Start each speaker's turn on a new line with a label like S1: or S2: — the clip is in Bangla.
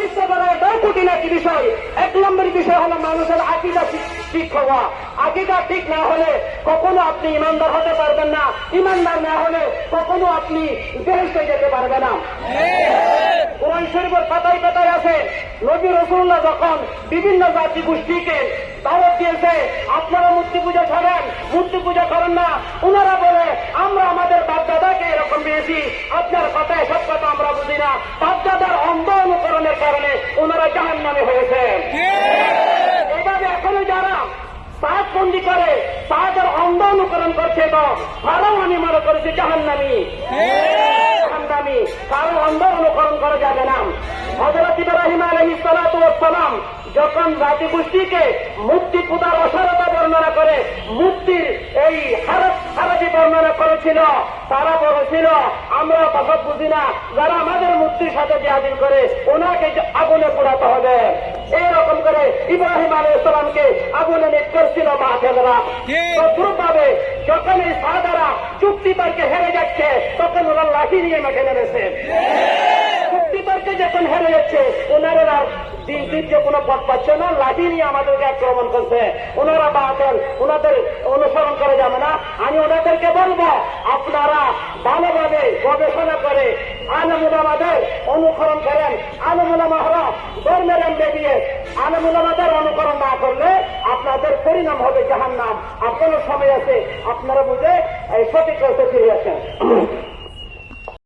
S1: প্রতিষ্ঠা করা এটাও খুঁটিনাটি বিষয়? এক নম্বর বিষয় হলো মানুষের আকিদা ঠিক- হওয়া আকিদা ঠিক না হলে কখনো আপনি ইমানদার হতে পারবেন না। ইমানদার না হলে কখনো আপনি বেহেস্তে যেতে পারবেন না। কোরআন শরীফের পাতায় পাতায় আছে, নবী রসুল্লাহ যখন বিভিন্ন জাতি গোষ্ঠীকে দাওয়াত দিয়েছে, আপনারা মূর্তি পূজা ছাড়েন, মূর্তি পূজা করেন না। ওনারা বলে, আমরা আমাদের বাপদাদাকে এরকম পেয়েছি আপনার কথায় সব কথা আমরা বুঝি না। বাপদাদার অন্ধ অনুকরণের কারণে ওনারা জাহান নামে হয়েছে এইভাবে এখনও যারা সাত বন্দি করে তাদের অন্ধ অনুকরণ করছে তো তারাও আমি মনে করেছি জাহান্নামি। জাহান্নামি কারও অন্ধ অনুকরণ করা যাবে না। হজরত ইব্রাহিম আলহি সালাম যখন জাতি গোষ্ঠীকে মূর্তি পূজার অসারতা বর্ণনা করে মূর্তির এই হারাতি বর্ণনা করেছিল তারা বলেছিল আমরা কথা বুঝি না। যারা আমাদের মূর্তির সাথে জিহাদিল করে ওনাকে আগুনে পোড়াতে হবে। এইরকম করে ইব্রাহিম আলহ ইসলামকে আগুনে তদ্রুপভাবে যখন এই সাদারা চুক্তি পার্কে হেরে যাচ্ছে তখন ওরা লাঠি নিয়ে মাঠে নেমেছে। চুক্তি পার্কে যখন হেরে যাচ্ছে ওনারা আর দিন দ্বিতীয় কোনো পথ পাচ্ছে না লাঠি নিয়ে আমাদেরকে আক্রমণ করছে। ওনারা বাতেন ওনাদের অনুসরণ করা যাবে না। আমি ওনাদেরকে বলব আপনারা ভালোভাবে গবেষণা করে আলমুলামাদের অনুসরণ করেন আলমুলামা হল ধর্মের বেরিয়ে আলমুলামাদের অনুকরণ না করলে আপনাদের পরিণাম হবে জাহান নাম কোন সময় আছে আপনারা বুঝে, এই সঠিক ফিরে আসেন।